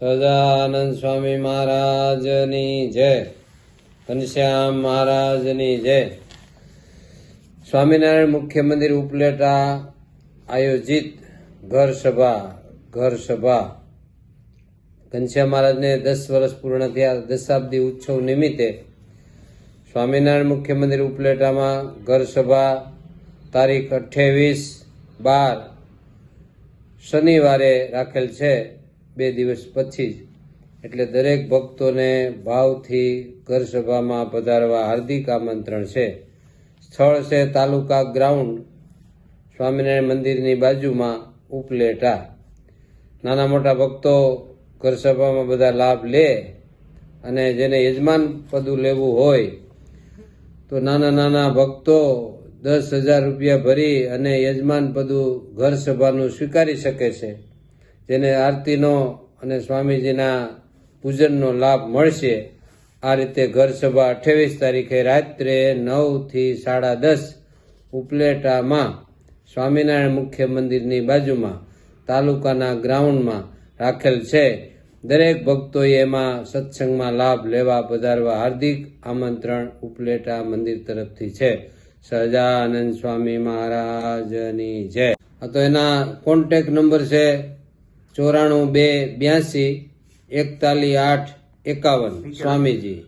સહજાનંદ સ્વામી મહારાજની જય. ઘનશ્યામ મહારાજની જય. સ્વામિનારાયણ મુખ્ય મંદિર ઉપલેટા આયોજિત ઘર સભા ઘર સભા. ઘનશ્યામ મહારાજને દસ વર્ષ પૂર્ણ થયા દશાબ્દી ઉત્સવ નિમિત્તે સ્વામિનારાયણ મુખ્ય મંદિર ઉપલેટામાં ઘર સભા તારીખ અઠ્યાવીસ બાર શનિવારે રાખેલ છે. બે દિવસ પછી જ. એટલે દરેક ભક્તોને ભાવથી ઘર સભામાં પધારવા હાર્દિક આમંત્રણ છે. સ્થળ છે તાલુકા ગ્રાઉન્ડ. સ્વામિનારાયણ મંદિરની બાજુમાં ઉપલેટા. નાના મોટા ભક્તો ઘર સભામાં બધા લાભ લે અને જેને યજમાન પદું લેવું હોય તો નાના નાના ભક્તો દસ હજાર રૂપિયા ભરી અને યજમાન પદું ઘર સભાનું સ્વીકારી શકે છે. જેને આરતીનો અને સ્વામીજીના પૂજનનો લાભ મળશે, આ રીતે ઘર સભા અઠ્યાવીસ તારીખે રાત્રે નવથી સાડા દસ ઉપલેટામાં સ્વામિનારાયણ મુખ્ય મંદિરની બાજુમાં તાલુકાના ગ્રાઉન્ડમાં રાખેલ છે. દરેક ભક્તોએ એમાં સત્સંગમાં લાભ લેવા, પધારવા હાર્દિક આમંત્રણ ઉપલેટા મંદિર તરફથી છે. સહજાનંદ સ્વામી મહારાજની જય. તો એના કોન્ટેક નંબર છે ચોરાણું બે બ્યાસી એકતાલીસ આઠ એકાવન. સ્વામીજી.